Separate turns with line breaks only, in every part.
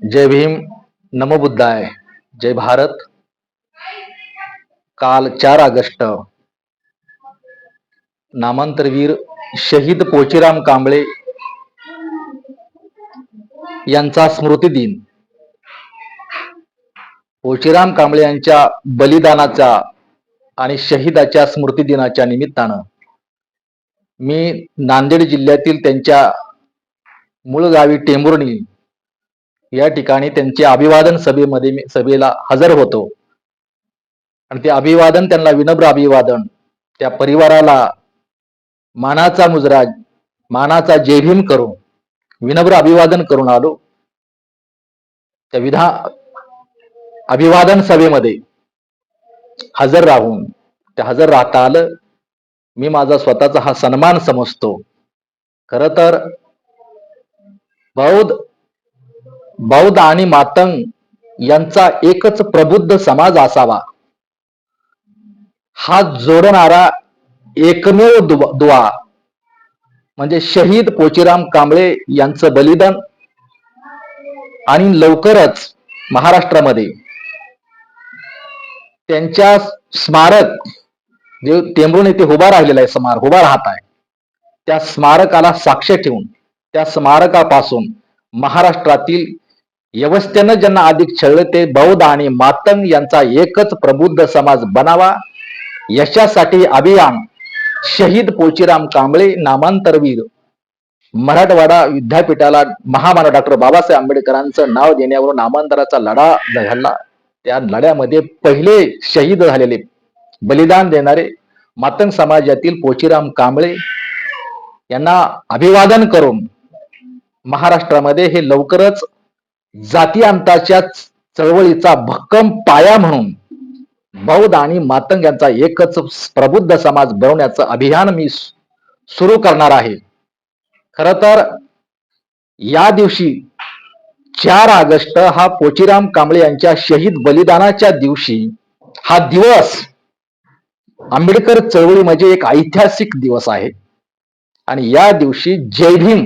जय भीम नमबुद्धाय जय भारत. काल चार ऑगस्ट. नामांतरवीर शहीद पोचीराम कांबळे यांचा स्मृती दिन. पोचीराम कांबळे यांच्या बलिदानाचा आणि शहीदाच्या स्मृती दिनाच्या निमित्तानं मी नांदेड जिल्ह्यातील त्यांच्या मूळ गावी टेंभुर्णी या ठिकाणी त्यांचे अभिवादन सभेमध्ये मी सभेला हजर होतो. आणि ते अभिवादन त्यांना विनम्र अभिवादन त्या परिवाराला मानाचा मुजरा मानाचा जेभीम करून विनम्र अभिवादन करून आलो. त्या विधा अभिवादन सभेमध्ये हजर राहून त्या हजर राहता आलं. मी माझा स्वतःचा हा सन्मान समजतो. खर तर बौद्ध बौद्ध आणि मातंग यांचा एकच प्रबुद्ध समाज असावा. हा जोडणारा एकमेव दुवा म्हणजे शहीद पोचीराम कांबळे यांचं बलिदान आणि लवकरच महाराष्ट्रामध्ये त्यांच्या स्मारक जे टेंभुर्ण येथे उभा राहिलेला आहे स्मारक उभा राहत आहे त्या स्मारकाला साक्ष ठेवून त्या स्मारकापासून महाराष्ट्रातील व्यवस्थेनं ज्यांना अधिक छळलं ते बौद्ध आणि मातंग यांचा एकच प्रबुद्ध समाज बनावा. यशासाठी अभियान शहीद पोचीराम कांबळे नामांतरवीर. मराठवाडा विद्यापीठाला महामानव डॉक्टर बाबासाहेब आंबेडकरांचं नाव देण्यावरून नामांतराचा लढा झाला. त्या लढ्यामध्ये पहिले शहीद झालेले बलिदान देणारे मातंग समाजातील पोचीराम कांबळे यांना अभिवादन करून महाराष्ट्रामध्ये हे लवकरच जाती अंताच्या चळवळीचा भक्कम पाया म्हणून बौद्ध आणि मातंग यांचा एकच प्रबुद्ध समाज बनवण्याचं अभियान मी सुरू करणार आहे. खर तर या दिवशी चार ऑगस्ट हा पोचीराम कांबळे यांच्या शहीद बलिदानाच्या दिवशी हा दिवस आंबेडकर चळवळी म्हणजे एक ऐतिहासिक दिवस आहे. आणि या दिवशी जय भीम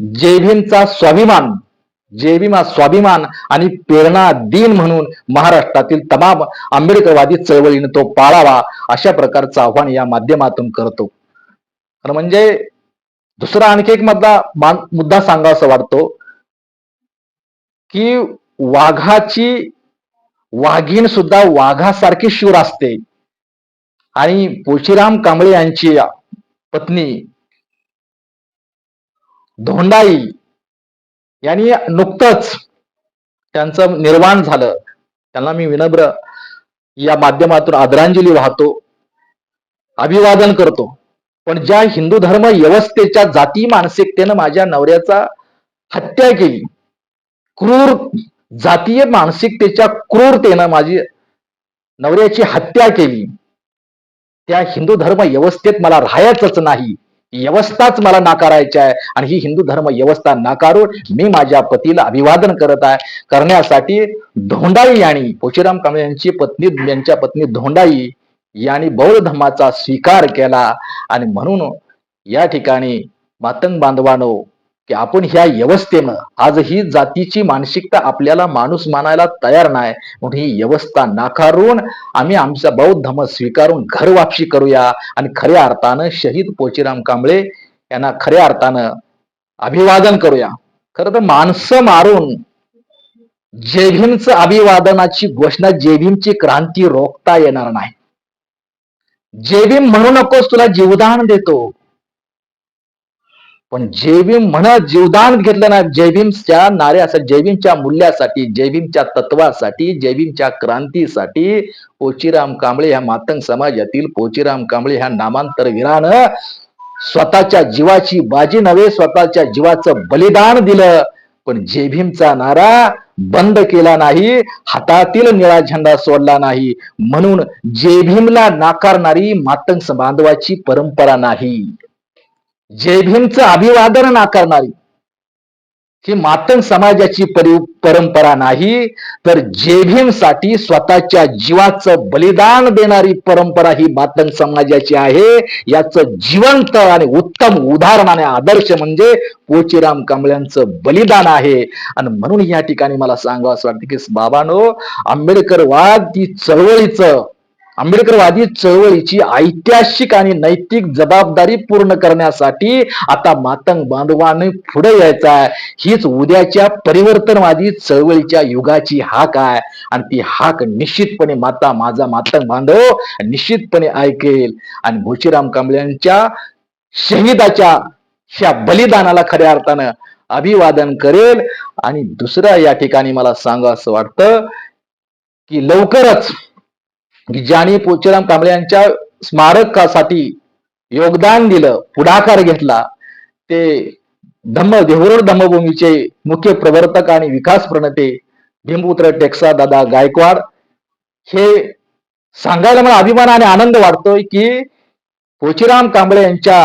जय भीमचा स्वाभिमान जेबीमा स्वाभिमान आणि प्रेरणा दिन म्हणून महाराष्ट्रातील तमाम आंबेडकरवादी चळवळीने तो पाळावा अशा प्रकारचं आव्हान या माध्यमातून करतो. तर म्हणजे दुसरा आणखी एक मधला मुद्दा मुद्दा सांगावासा वाटतो की वाघाची वाघीण सुद्धा वाघासारखी शूर असते. आणि पोचीराम कांबळे यांची पत्नी धोंडाई यांनी नुकतंच त्यांचं निर्वाण झालं. त्यांना मी विनम्र या माध्यमातून आदरांजली वाहतो अभिवादन करतो. पण ज्या हिंदू धर्म व्यवस्थेच्या जाती मानसिकतेनं माझ्या नवऱ्याचा हत्या केली क्रूर जातीय मानसिकतेच्या क्रूरतेनं माझी नवऱ्याची हत्या केली त्या हिंदू धर्म व्यवस्थेत मला राहायचंच नाही. व्यवस्थाच मला नाकारायची आहे आणि ही हिंदू धर्म व्यवस्था नाकारून मी माझ्या पतीला अभिवादन करत आहे करण्यासाठी धोंडाई यांनी पोचीराम कांबळे यांची पत्नी यांच्या पत्नी धोंडाई यांनी बौद्ध धर्माचा स्वीकार केला. आणि म्हणून या ठिकाणी मातंग बांधवानो की आपण ह्या व्यवस्थेनं आज ही जातीची मानसिकता आपल्याला माणूस मानायला तयार नाही म्हणून ही व्यवस्था नाकारून आम्ही आमचा बौद्ध धर्म स्वीकारून घर वापसी करूया. आणि खऱ्या अर्थानं शहीद पोचीराम कांबळे यांना खऱ्या अर्थानं अभिवादन करूया. खरं तर माणसं मारून जेभीमच अभिवादनाची घोषणा जेभीमची क्रांती रोखता येणार नाही. जेभीम म्हणू नकोस तुला जीवदान देतो. पण जयभीम म्हणत जीवदान घेतलं ना जयभीमच्या नाऱ्यासाठी जयभीमच्या मूल्यासाठी जयभीमच्या तत्वासाठी जयभीमच्या क्रांतीसाठी पोचीराम कांबळे ह्या मातंग समाजातील पोचीराम कांबळे ह्या नामांतर वीरानं स्वतःच्या जीवाची बाजी नव्हे स्वतःच्या जीवाचं बलिदान दिलं. पण जेभीमचा नारा बंद केला नाही हातातील निळा झेंडा सोडला नाही. म्हणून जेभीमला नाकारणारी मातंग बांधवाची परंपरा नाही. जय भीमचं अभिवादन नाकारणारी. ही मातंग समाजाची परि परंपरा नाही तर जय भीमसाठी स्वतःच्या जीवाचं बलिदान देणारी परंपरा ही मातंग समाजाची आहे. याचं जिवंत आणि उत्तम उदाहरण आणि आदर्श म्हणजे पोचीराम कांबळ्यांचं बलिदान आहे. आणि म्हणून या ठिकाणी मला सांगावं असं वाटतं की बाबानो आंबेडकरवाद ती चळवळीचं आंबेडकरवादी चळवळीची ऐतिहासिक आणि नैतिक जबाबदारी पूर्ण करण्यासाठी आता मातंग बांधवाने पुढे यायचं आहे. हीच उद्याच्या परिवर्तनवादी चळवळीच्या युगाची हाक आहे. आणि ती हाक निश्चितपणे माता माझा मातंग बांधव निश्चितपणे ऐकेल. आणि भोशीराम कांबळ्यांच्या शहीदाच्या ह्या बलिदानाला खऱ्या अर्थानं अभिवादन करेल. आणि दुसरं या ठिकाणी मला सांगा असं वाटतं की लवकरच की ज्यांनी पोचीराम कांबळे यांच्या स्मारकासाठी योगदान दिलं पुढाकार घेतला ते धम्म देहुरोड धम्मभूमीचे मुख्य प्रवर्तक आणि विकास प्रणते भीमपुत्र टेक्सा दादा गायकवाड. हे सांगायला मला अभिमान आणि आनंद वाटतोय की पोचीराम कांबळे यांच्या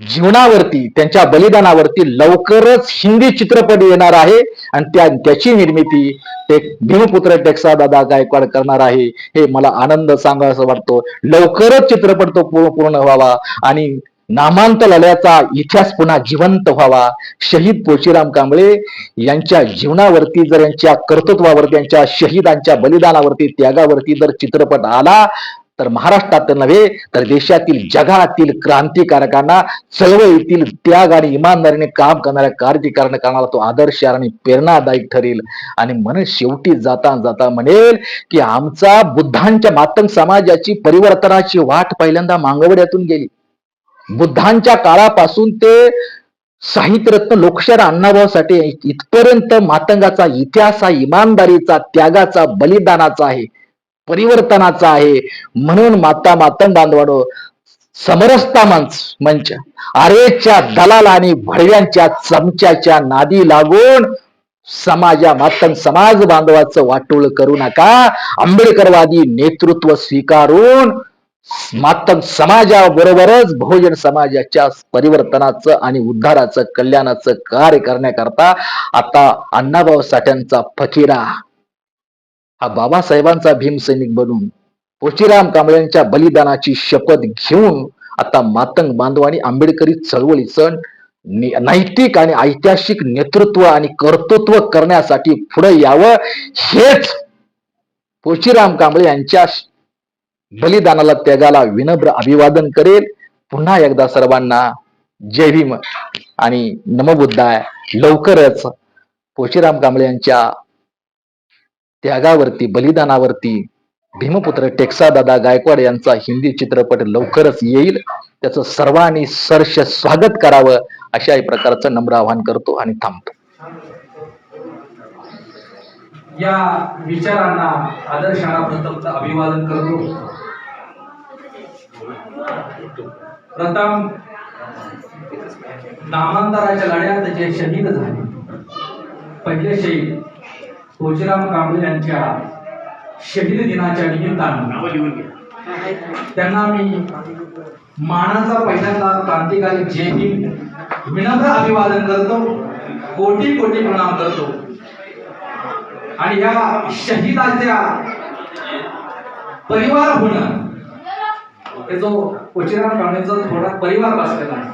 जीवनावरती त्यांच्या बलिदानावरती लवकरच हिंदी चित्रपट येणार आहे आणि त्या त्याची निर्मिती ते भीमपुत्र टेक्सा दादा गायकवाड करणार आहे. हे मला आनंद सांगायचा वाटतो. लवकरच चित्रपट तो पूर्ण पूर्ण व्हावा आणि नामांत लढ्याचा इतिहास पुन्हा जिवंत व्हावा. शहीद पोशीराम कांबळे यांच्या जीवनावरती जर यांच्या कर्तृत्वावरती यांच्या शहीदांच्या बलिदानावरती त्यागावरती जर चित्रपट आला तर महाराष्ट्रात नव्हे तर देशातील जगातील क्रांतिकारकांना चळवळीतील त्याग आणि इमानदारीने काम करणाऱ्या कार्यकारण तो आदर्श आणि प्रेरणादायक ठरेल. आणि म्हणून शेवटी जाता जाता म्हणेल की आमचा बुद्धांच्या मातंग समाजाची परिवर्तनाची वाट पहिल्यांदा मांगवड्यातून गेली. बुद्धांच्या काळापासून ते साहित्यरत्न लोकशाहीर अण्णाभाऊसाठी इथपर्यंत मातंगाचा इतिहास हा इमानदारीचा त्यागाचा बलिदानाचा आहे. परिवर्तनाचा आहे. म्हणून माता मातन बांधवाडो समरसता मंच मंच. आरेच्या दलाल आणि भडव्यांच्या चमच्याच्या नादी लागून समाजा मातंग समाज बांधवाचं वाटोळ करू नका. आंबेडकरवादी नेतृत्व स्वीकारून मातंग समाजाबरोबरच बहुजन समाजाच्या परिवर्तनाचं आणि उद्धाराचं कल्याणाचं कार्य करण्याकरता आता अण्णाभाऊ साठ्यांचा फकीरा हा बाबासाहेबांचा भीमसैनिक बनून पोचीराम कांबळ्यांच्या बलिदानाची शपथ घेऊन आता मातंग बांधव आणि आंबेडकरी चळवळी सण नैतिक आणि ऐतिहासिक नेतृत्व आणि कर्तृत्व करण्यासाठी पुढे यावं हेच पोचीराम कांबळे यांच्या बलिदानाला त्यागाला विनम्र अभिवादन करेल. पुन्हा एकदा सर्वांना जय भीम आणि नमबुद्धाय लवकरच पोचीराम कांबळे यांच्या त्यागावरती बलिदानावरती भीमपुत्र टेक्सादादा गायकवाड यांचा हिंदी चित्रपट लवकरच येईल. त्याचं सर्वांनी सर्ष स्वागत करावं अशा प्रकारचं नम्र आवाहन करतो आणि थांबतो.
या विचारांना आदर्शांना प्रथम अभिवादन करतो. प्रथम नामांतराच्या लढ्यात जे शहीद झाले. पहिले शहीद तुळशीराम कांबळे यांच्या शहीद दिनाच्या निमित्तानं त्यांना मी मानाचा पहिल्यांदा क्रांतिकारी जय भीम विनम्र अभिवादन करतो कोटी कोटी प्रणाम करतो. आणि या शहीदाच्या परिवार होणं हे जो कोचिराम कांबळेचा थोडा परिवार बसलेला आहे.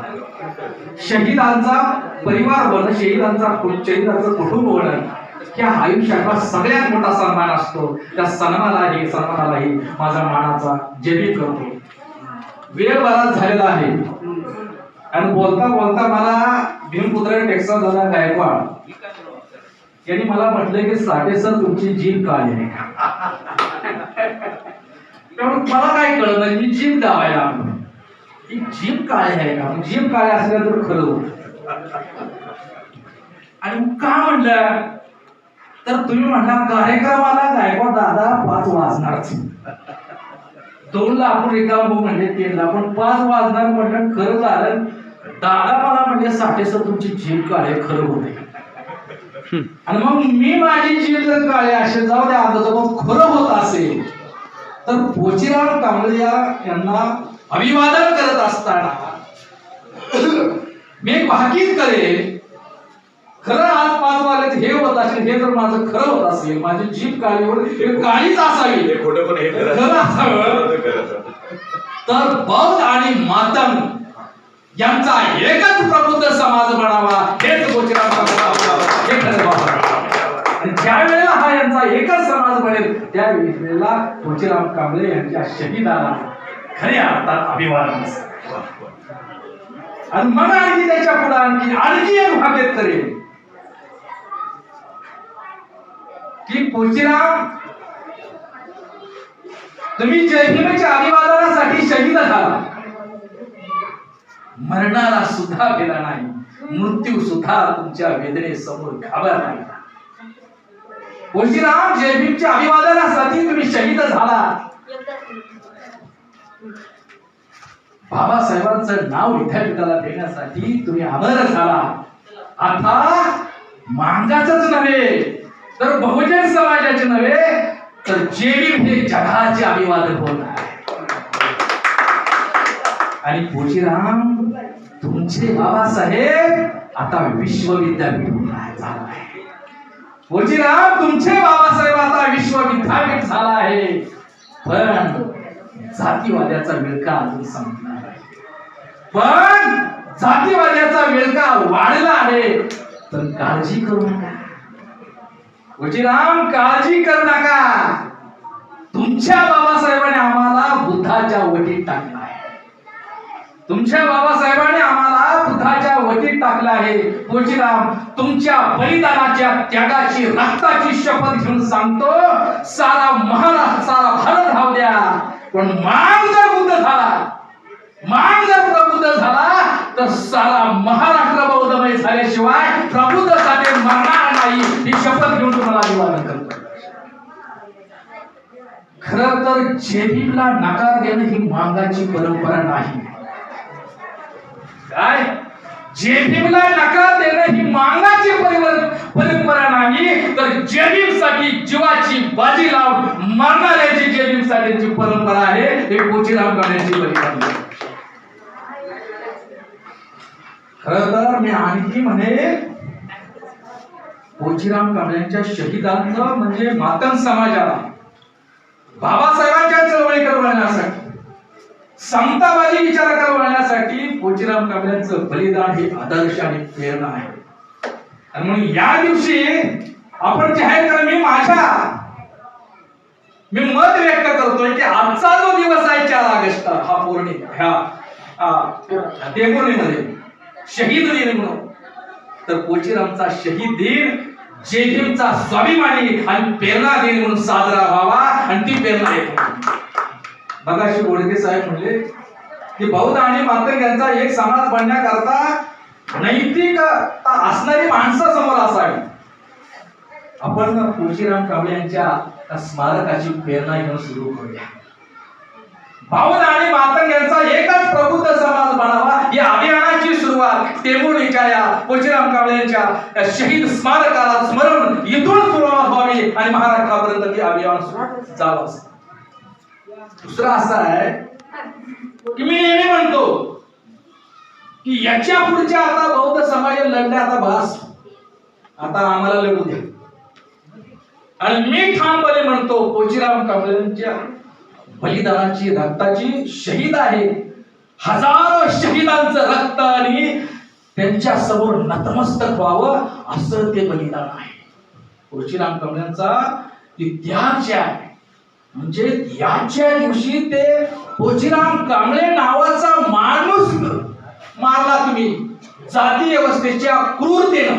शहीदांचा परिवार होणं शहीदांचा शहीदांचं कुटुंब होणं ह्या आयुष्यातला सगळ्यात मोठा सन्मान असतो. त्या सन्मानालाही सन्मानालाही माझा मानाचा जेबी करतो. वेळ बराच झालेला आहे. आणि बोलता बोलता मला भीमपुत्र टेक्सा झाला गायकवाड यांनी मला म्हटलं की साठे सर तुमची जीभ काय आहे. त्यामुळे मला काय कळलं मी जीभ दावायला आलो ही जीभ काय आहे का? जीभ काय असल्या तर खरं आणि का म्हणलं? तर तुम्ही म्हणला कार्यक्रमाला गायकवाड दादा पाच वाजणारच दोनला आपण रिकाम भाऊ म्हणजे तीनला. पण पाच वाजणार म्हटलं खरं झालं दादा मला म्हणजे साठे सर तुमची जीव काय खरं होते. आणि मग मी माझी जीव जर काळे असे जाऊ द्या आता जर खरं होत असेल तर पोचीराम कांबळिया यांना अभिवादन करत असताना मी एक भाकीत करेल खरं आज पाच वाजल्याचं हे होत असेल हे जर माझं खरं होत असेल माझी जीभ काळीवर काळीच असावी.
हे खोटं पण हे खरं
खरं असावं.
खरं, खरं.
तर बौद्ध आणि मातंग यांचा एकच प्रबुद्ध समाज बनावा हेच गोचराम हे ज्या वेळेला हा यांचा एकच समाज बनेल त्या वेळेला गोचराम कांबळे यांच्या शहीदाला खऱ्या अर्थात अभिवादन असेल. आणि मग आणखी त्याच्या पुढे आणखी आणखी एक भागेत करेल की पोचिराम तुम्ही जयभीमेच्या अभिवादनासाठी शहीद झाला मरणाला सुद्धा गेला नाही. मृत्यू सुद्धा तुमच्या वेदनेसमोर घाबरला नाही. पोचिराम जयभीमच्या अभिवादनासाठी तुम्ही शहीद झाला. बाबासाहेबांचं नाव विद्यापीठाला देण्यासाठी तुम्ही अमर झाला. आता मांगाच नव्हे. तर बहुजन समाजाचे नव्हे तर जेबीम हे म्हणजे जगाचे अभिवादक होत आहे. आणि पोचीराम तुमचे बाबासाहेब आता विश्वविद्यापीठ झाला आहे. पोचीराम तुमचे बाबासाहेब आता विश्वविद्यापीठ झाला आहे. पण जातीवाद्याचा विळका अजून संपणार आहे पण जातीवाद्याचा विळका वाढला आहे. तर काळजी करू नका. गुजीराम काळजी कर नका. तुमच्या बाबासाहेबांनी आम्हाला बुद्धाच्या वटीत टाकला आहे. तुमच्या बाबासाहेबांनी आम्हाला बुद्धाच्या वटीत टाकलं आहे. गुजीराम तुमच्या बलिदानाच्या त्यागाची रक्ताची शपथ घेऊन सांगतो सारा महाराष्ट्र सारा भारत धाव द्या. पण मान जर बुद्ध झाला मान जर प्रबुद्ध झाला तर सारा महाराष्ट्र बौद्धमय झाल्याशिवाय प्रबुद्ध झाले मरणार आई ही शपथ घेऊन तुम्हाला अभिवादन करतो. खर तर जेबीला नकार देणं ही मांगाची परंपरा नाही. काय? जेबीला नकार देणं ही मांगाची परंपरा नाही. तर जेबीसाठी जीवाची बाजी लावून मरणाऱ्याची जेबीसाठी परंपरा आहे हे कोचीराम करण्याची बलिदान खर तर मी आणखी म्हणे कोचीराम कांबळ्यांच्या शहिदांचं म्हणजे मातंग समाजाला बाबासाहेबांच्या चळवळी वळण्यासाठी समतावादी विचार वळण्यासाठी कोचीराम कांबळ्यांचं बलिदान हे आदर्श आणि प्रेरणा आहे. आणि म्हणून या दिवशी आपण जाहीर करा मी माझ्या मी मत व्यक्त करतोय की आजचा जो दिवस आहे चार ऑगस्ट हा पौर्णिमा ह्या आ, शहीद दिन म्हणून. तर कोचीरामचा शहीद दिन जेभीमचा स्वाभिमानी आणि प्रेरणा दिन म्हणून साजरा व्हावा आणि ती प्रेरणा आहे बघाशी गोडके साहेब म्हणले की बौद्ध आणि मातंग यांचा एक समाज बनण्याकरता नैतिक असणारी माणसं समोर असावी. आपण तुळशीराम कांबळे यांच्या स्मारकाची प्रेरणा घेऊन सुरू करूया. भाऊन आणि मातंग यांचा एकच प्रबुद्ध समाज बनावा या अभियानाची सुरुवात. टेंबुर्णीच्या या कोचीराम कांबळे यांच्या शहीद स्मारकाला स्मरण इथून सुरुवात व्हावी आणि महाराष्ट्रापर्यंत ते अभियान सुरू जावं असं. दुसरं असं आहे की मी नेहमी म्हणतो की याच्या पुढच्या आता बौद्ध समाज लढण्या आता भास. आता आम्हाला लढू द्या. आणि मी ठामपणे म्हणतो पोचीराम कांबळेंच्या बलिदानाची रक्ताची शहीद आहे. हजारो शहीदांचं रक्त आणि त्यांच्यासमोर नतमस्तक व्हावं असं ते बलिदान आहे. कोचीराम कमळ्यांचा ती आहे. म्हणजे याच्या दिवशी ते कोचीराम कांबळे नावाचा माणूस मारला तुम्ही. जाती व्यवस्थेच्या क्रूरतेनं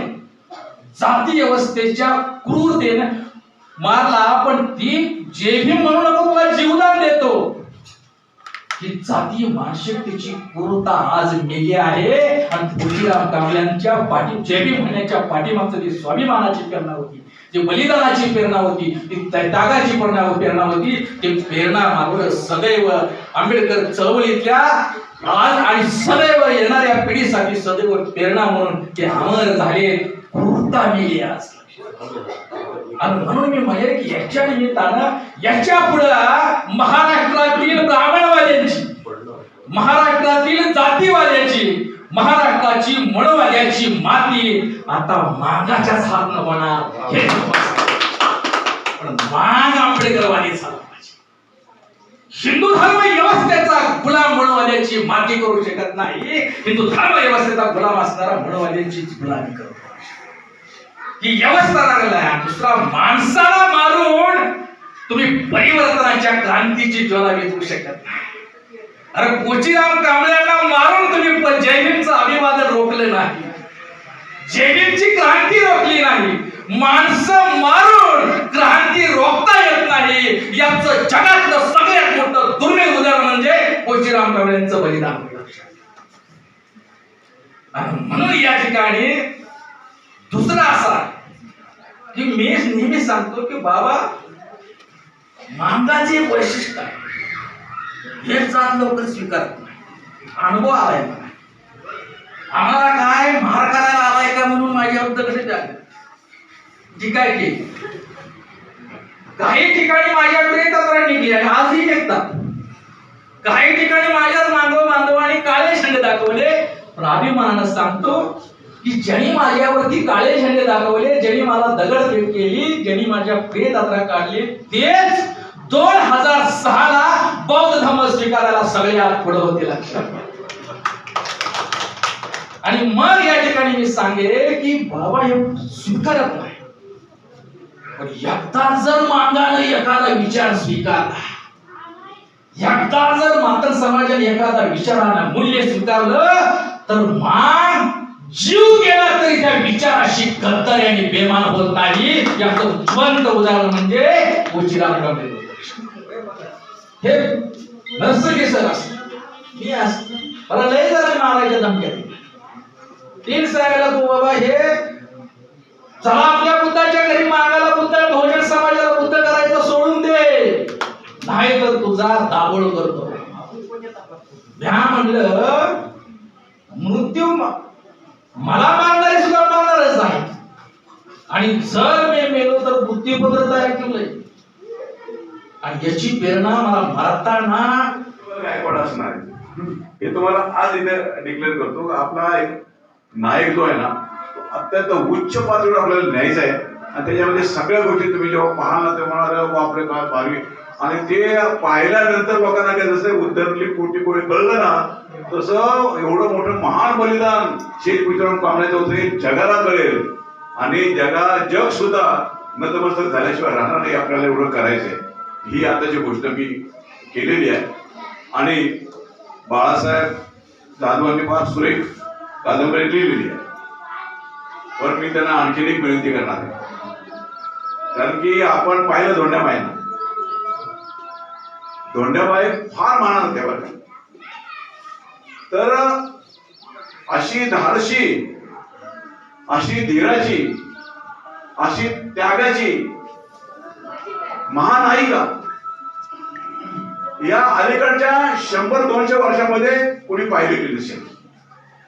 जाती व्यवस्थेच्या क्रूरतेनं मारला पण ती जेभी म्हणू नको तुला जीवदान देतो. ही जातीय मानसिकतेची क्रूरता आज मेली आहे. आणि तुळशीराम कांबळ्यांच्या पाठी जैवी म्हणण्याच्या पाठीमागचं जी स्वाभिमानाची प्रेरणा होती जी बलिदानाची प्रेरणा होती ती त्यागाची प्रेरणा प्रेरणा होती ती प्रेरणा मागं सदैव आंबेडकर चळवळीतल्या आज आणि सदैव येणाऱ्या पिढीसाठी सदैव प्रेरणा म्हणून ते अमर झाले. कुरता मेली आज. आणि म्हणून मी म्हणेन की याच्या निमित्तानं याच्या पुढं महाराष्ट्रातील ब्राह्मणवाद्यांची महाराष्ट्रातील जातीवाद्याची महाराष्ट्राची मळवाद्याची माती आता मागाच्या हात होणार हे पण माग आंबेडकरवादी झाला पाहिजे. हिंदू धर्म व्यवस्थेचा गुलाम मळवाद्याची माती करू शकत नाही. हिंदू धर्म व्यवस्थेचा गुलाम असणारा मळवाद्यांची गुलामी करतो. ही व्यवस्था लागला आहे. दुसरा माणसाला मारून तुम्ही परिवर्तनाच्या क्रांतीची ज्वाला विझवू शकत नाही. अरे कोचीराम कांबळ्यांना मारून तुम्ही प- अभिवादन रोखलं नाही. जयभीमची क्रांती रोखली नाही. माणसं मारून क्रांती रोखता येत नाही. याचं जगातलं सगळ्यात मोठं दुर्मिळ उदाहरण म्हणजे कोचीराम कांबळ्यांचं बलिदान म्हणून या ठिकाणी दुसरा असा की मी नेहमी सांगतो की बाबा मांगाचे वैशिष्ट्य आहे. हे जात लवकर स्वीकारत नाही. अनुभव आलाय मला. आम्हाला काय मार करायला आलाय का म्हणून माझ्याबद्दल कसे झाले ठीक की. काही ठिकाणी माझ्याकडे तक्रार निघली आणि आजही निघतात. काही ठिकाणी माझ्याच मांडव बांधवांनी काळे शंग दाखवले. पण अभिमानानं सांगतो की ज्यांनी माझ्यावरती काळे झेंडे दाखवले ज्यांनी मला दगडफेक केली ज्यांनी माझ्या प्रेत यात्रा काढली तेच दोन हजार सहा ला बौद्ध धर्म स्वीकारायला सगळ्यात पुढे होते लक्षात आणि मग या ठिकाणी मी सांगेल की बाबा हे स्वीकारत नाही. पण एकदा जर मांगानं एखादा विचार स्वीकारला एकदा जर मातन समाजाने एखादा विचारानं मूल्य स्वीकारलं तर मान जीव गेला तरी त्या विचाराशी गद्दारी आणि बेमान होत नाही. याचं उज्वंत उदाहरण म्हणजे उशिरा हे नर्सरी सर असं मी मला लय झालं मारायच्या धमक्यात तीन सांगायला तू बाबा हे चला आपल्या बुद्धाच्या घरी मागायला बुद्ध बहुजन समाजाला बुद्ध करायचं सोडून दे. नाही तर तुझा दाबोळ करतो. भ्या म्हणलं मृत्यू मला मारणारे सुद्धा मारणारच आहे आणि जर मी मेलो तर बुद्धिपत्र तयार केलंय. आणि याची प्रेरणा मला मारताना
गायकवाड असणार? हे तुम्हाला आज इथे डिक्लेअर करतो आपला एक नायक जो आहे ना तो अत्यंत उच्च पातळीवर आपल्याला न्यायचा आहे. आणि त्याच्यामध्ये सगळ्या गोष्टी तुम्ही जेव्हा पाहाल ना तेव्हा म्हणाल, बापरे काय भारी. आणि ते पाहिल्यानंतर लोकांना काय जसं उद्धरली कोटी कोळी कळलं ना तसं एवढं मोठं महान बलिदान शेख विक्रम कामण्याचं होतं जगाला कळेल. आणि जगा जग सुद्धा नतमस्तक झाल्याशिवाय राहणार नाही आपल्याला एवढं करायचंय. ही आताची गोष्ट मी केलेली आहे. आणि बाळासाहेब जाधवांनी फार सुरेख कादंबरी लिहिलेली आहे. पण मी त्यांना आणखीन एक विनंती करणार आहे. कारण की आपण पाहिलं धोंड्याबाईंना. धोंड्याबाई फार मान त्या बरं तर अशी धाडशी अशी धीराची अशी त्यागाची महानायिका या अलीकडच्या शंभर दोनशे वर्षामध्ये कोणी पाहिलेली नसेल.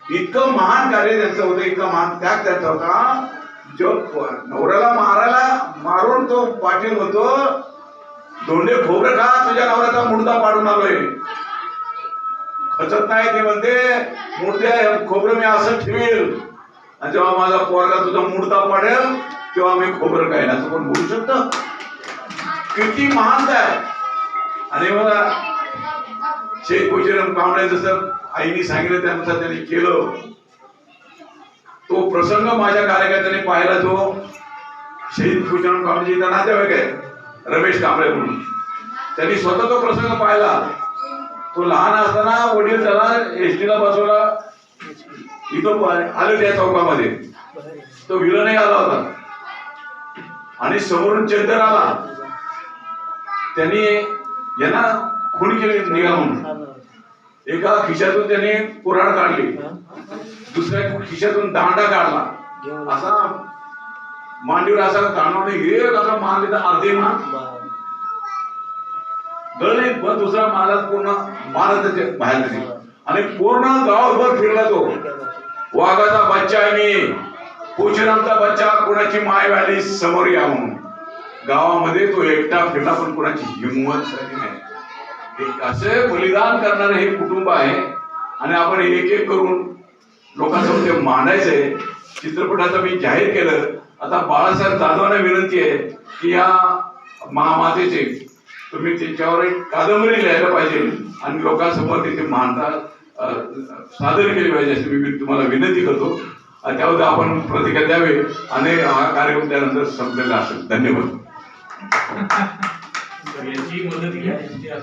इतकं महान कार्य त्यांचं होतं इतकं महान त्याग त्यांचा होता. जो नवऱ्याला मारायला मारून तो पाटील होतो. दोंडे खोबरं का तुझ्या नवऱ्याचा मुडदा पाडून आलोय? खचत नाही ते म्हणते मुर्द्या खोबरं मी असं ठेवेल. आणि जेव्हा माझा पोरगा तुझा मूर्ता पडेल तेव्हा मी खोबरं खाईन. असं पण बोलू शकत? किती महान आहे आणि मला शेख कोचरम कांबळे जसं आईने सांगितलं त्यानुसार त्यांनी केलं. तो प्रसंग माझ्या कार्यकर्त्याने पाहिला तो. शहीद भूषण कांबळेजीचा नातेवाईक आहे रमेश कांबळे म्हणून. त्यांनी स्वतः तो प्रसंग पाहिला. तो लहान असताना वडील त्याला एसटीला बसवला. इथं आले त्या चौकामध्ये. तो विलनही आला होता. आणि समोरून चंदर आला. त्यांनी यांना खून केली निघा म्हणून. एका खिशातून त्याने कुऱ्हाड काढली. दुसऱ्या खिशातून दांडा काढला. असा मांडीवर असा दांडा एक असा मान तर अर्धे मान गळले पण दुसरा महाराज पूर्ण मारत बाहेर आणि पूर्ण गावभर फिरला तो. वाघाचा बच्चा आहे मी. कोचरामचा बच्चा कोणाची माय व्हायली समोर या म्हणून. गावामध्ये तो एकटा फिरला पण कोणाची हिंमत झाली नाही. एक असे बलिदान करणारे हे कुटुंब आहे. आणि आपण एक एक करून लोकांसमोर ते मांडायचंय चित्रपटाचं मी जाहीर केलं. आता बाळासाहेब जाधवांना विनंती आहे की या महामातेचे तुम्ही त्याच्यावर एक कादंबरी लिहायला पाहिजे. आणि लोकांसमोर तिथे मानता सादर केली पाहिजे अशी मी तुम्हाला विनंती करतो. आणि त्यामध्ये आपण प्रतिक्रिया द्यावी. आणि हा कार्यक्रम त्यानंतर संपलेला असेल. धन्यवाद.
याची मदत घ्या.